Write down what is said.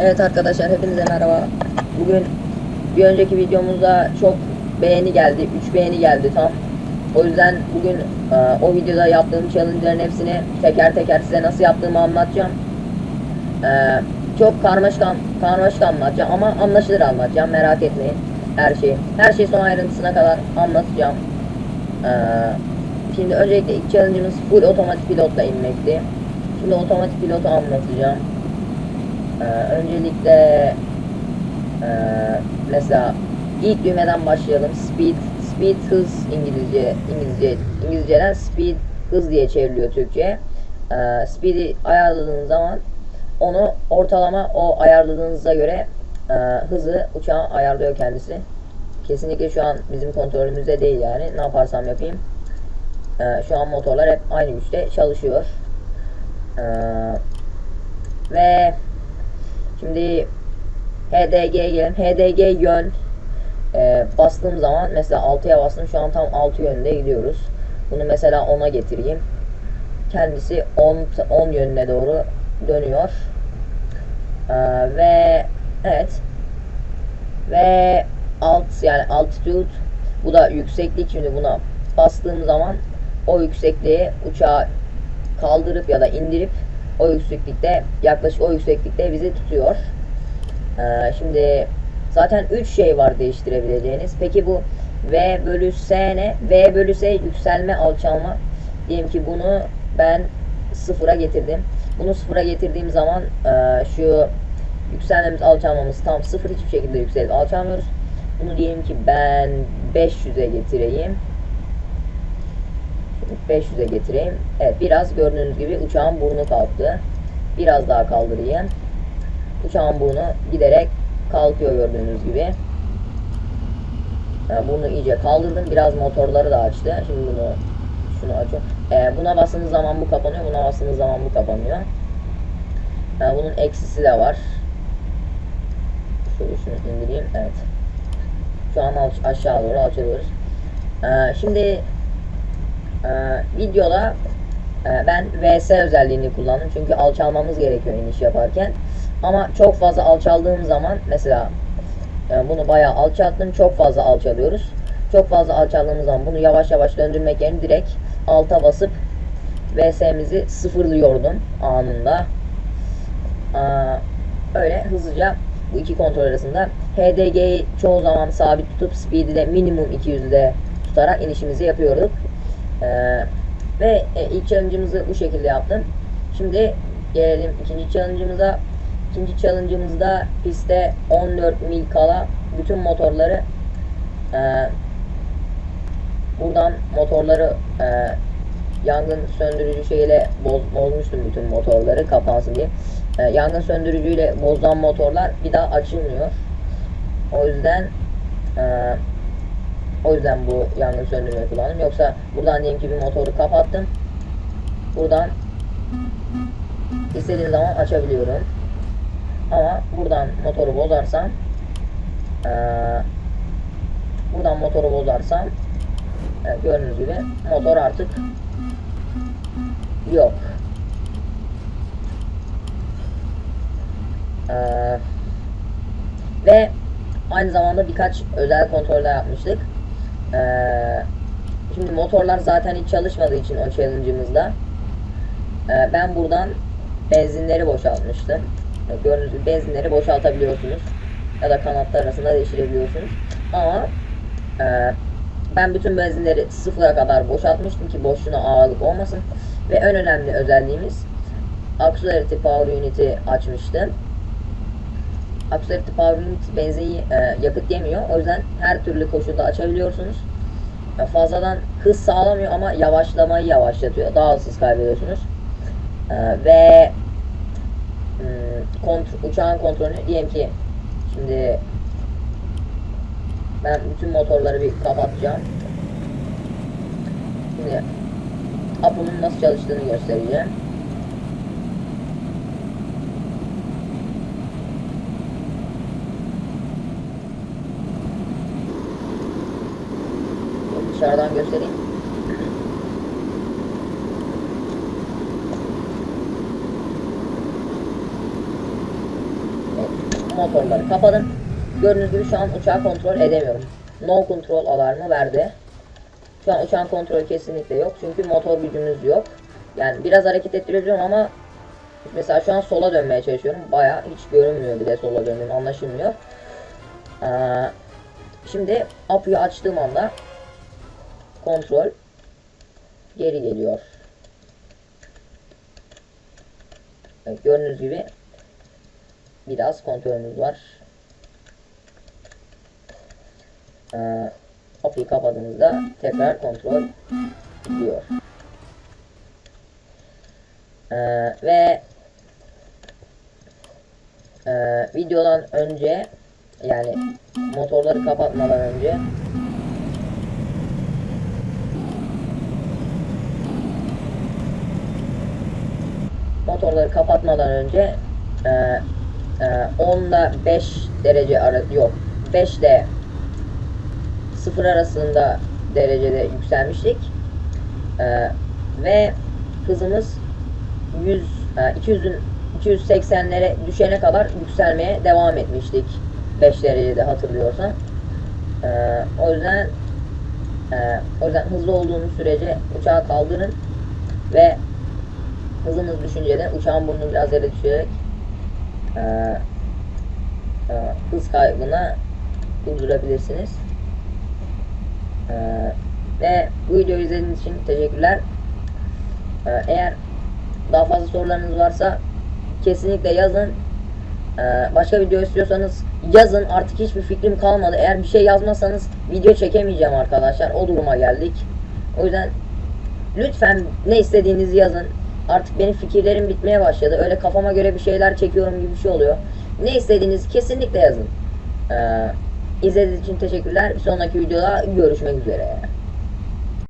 Evet arkadaşlar hepinize merhaba. Bugün bir önceki videomuzda çok beğeni geldi. 3 beğeni geldi tam. O yüzden bugün e, o videoda yaptığım challenge'ların hepsini teker teker size nasıl yaptığımı anlatacağım. E, çok karmaşık, karmaşık anlatacağım ama anlaşılır anlatacağım merak etmeyin. Her şeyi. Her şeyi son ayrıntısına kadar anlatacağım. E, şimdi öncelikle ilk challenge'ımız full otomatik pilotla inmekti. Şimdi otomatik pilotu anlatacağım. Ee, öncelikle ee, mesela ilk düğmeden başlayalım. Speed, speed hız İngilizce, İngilizce, İngilizceden speed hız diye çevriliyor Türkçe. Ee, speed'i ayarladığınız zaman onu ortalama o ayarladığınıza göre ee, hızı uçağın ayarlıyor kendisi. Kesinlikle şu an bizim kontrolümüzde değil yani. Ne yaparsam yapayım. Ee, şu an motorlar hep aynı güçte çalışıyor. Ee, ve Şimdi HDG'ye gelelim. HDG yön e, bastığım zaman mesela 6'ya bastım. Şu an tam 6 yönünde gidiyoruz. Bunu mesela 10'a getireyim. Kendisi 10 10 yönüne doğru dönüyor. Ee, ve evet. Ve alt yani altitude bu da yükseklik. Şimdi buna bastığım zaman o yüksekliği uçağı kaldırıp ya da indirip o yükseklikte yaklaşık o yükseklikte bizi tutuyor. Ee, şimdi zaten 3 şey var değiştirebileceğiniz. Peki bu V bölü S ne? V bölü S yükselme alçalma. Diyelim ki bunu ben sıfıra getirdim. Bunu sıfıra getirdiğim zaman e, şu yükselmemiz alçalmamız tam sıfır hiçbir şekilde yükselip alçalmıyoruz. Bunu diyelim ki ben 500'e getireyim. 500'e getireyim. Evet biraz gördüğünüz gibi uçağın burnu kalktı. Biraz daha kaldırayım. Uçağın burnu giderek kalkıyor gördüğünüz gibi. Yani burnu iyice kaldırdım. Biraz motorları da açtı. Şimdi bunu şunu açıyorum. Ee, buna bastığınız zaman bu kapanıyor. Buna bastığınız zaman bu kapanıyor. Ee, bunun eksisi de var. Şöyle şunu indireyim. Evet. Şu an aşağı doğru alçalıyoruz. Ee, şimdi ee, videoda e, ben VS özelliğini kullandım. Çünkü alçalmamız gerekiyor iniş yaparken. Ama çok fazla alçaldığım zaman mesela e, bunu bayağı alçalttım. Çok fazla alçalıyoruz. Çok fazla alçaldığımız zaman bunu yavaş yavaş döndürmek yerine direkt alta basıp VS'mizi sıfırlıyordum anında. Aa, öyle hızlıca bu iki kontrol arasında HDG'yi çoğu zaman sabit tutup speed'i de minimum 200'de tutarak inişimizi yapıyorduk ee, ve e, ilk challenge'ımızı bu şekilde yaptım. Şimdi gelelim ikinci challenge'ımıza. İkinci challenge'ımızda pistte 14 mil kala bütün motorları e, buradan motorları e, yangın söndürücü şeyle boz, bozmuştum bütün motorları kapansın diye. E, yangın söndürücüyle bozulan motorlar bir daha açılmıyor. O yüzden e, o yüzden bu yangın söndürmeyi kullandım. Yoksa buradan diyelim ki bir motoru kapattım. Buradan istediğim zaman açabiliyorum. Ama buradan motoru bozarsam eee, buradan motoru bozarsam evet, gördüğünüz gibi motor artık yok. Eee, ve aynı zamanda birkaç özel kontroller yapmıştık. Ee, şimdi motorlar zaten hiç çalışmadığı için o challenge'ımızda ee, ben buradan benzinleri boşaltmıştım. Gördüğünüz gibi benzinleri boşaltabiliyorsunuz. Ya da kanatlar arasında değiştirebiliyorsunuz. Ama e, ben bütün benzinleri sıfıra kadar boşaltmıştım ki boşluğuna ağırlık olmasın. Ve en önemli özelliğimiz Auxiliary Power Unit'i açmıştım. Auxiliary Power Unit benzini e, yakıt yemiyor. O yüzden her türlü koşulda açabiliyorsunuz. E, fazladan hız sağlamıyor ama yavaşlamayı yavaşlatıyor. Daha az hız kaybediyorsunuz. E, ve hmm, kont- uçağın kontrolünü diyelim ki şimdi ben bütün motorları bir kapatacağım. Şimdi Apo'nun nasıl çalıştığını göstereceğim. Dışarıdan göstereyim. Evet, motorları kapadım. Gördüğünüz gibi şu an uçağı kontrol edemiyorum. No control alarmı verdi. Şu an uçağın kontrolü kesinlikle yok çünkü motor gücümüz yok. Yani biraz hareket ettirebiliyorum ama mesela şu an sola dönmeye çalışıyorum. Baya hiç görünmüyor bile sola döndüğüm anlaşılmıyor. Ee, şimdi APU'yu açtığım anda kontrol geri geliyor. Evet, gördüğünüz gibi biraz kontrolümüz var. Ee, APU'yu kapadığınızda tekrar kontrol gidiyor. Ee, ve e, videodan önce yani motorları kapatmadan önce motorları kapatmadan önce e, e, 10 ile 5 derece ara yok 5 ile 0 arasında derecede yükselmiştik. E, ve hızımız 100 e, 200'ün 280'lere düşene kadar yükselmeye devam etmiştik 5 derecede hatırlıyorsan. E, o yüzden e, o yüzden hızlı olduğunuz sürece uçağı kaldırın ve hızınız düşünce de uçağın burnunu biraz yere düşürerek e, e, hız kaybına durdurabilirsiniz. E, ve bu videoyu izlediğiniz için teşekkürler. E, eğer daha fazla sorularınız varsa kesinlikle yazın. E, başka video istiyorsanız yazın. Artık hiçbir fikrim kalmadı. Eğer bir şey yazmazsanız video çekemeyeceğim arkadaşlar. O duruma geldik. O yüzden lütfen ne istediğinizi yazın. Artık benim fikirlerim bitmeye başladı. Öyle kafama göre bir şeyler çekiyorum gibi bir şey oluyor. Ne istediğinizi kesinlikle yazın. Ee, izlediğiniz için teşekkürler. Bir sonraki videoda görüşmek üzere.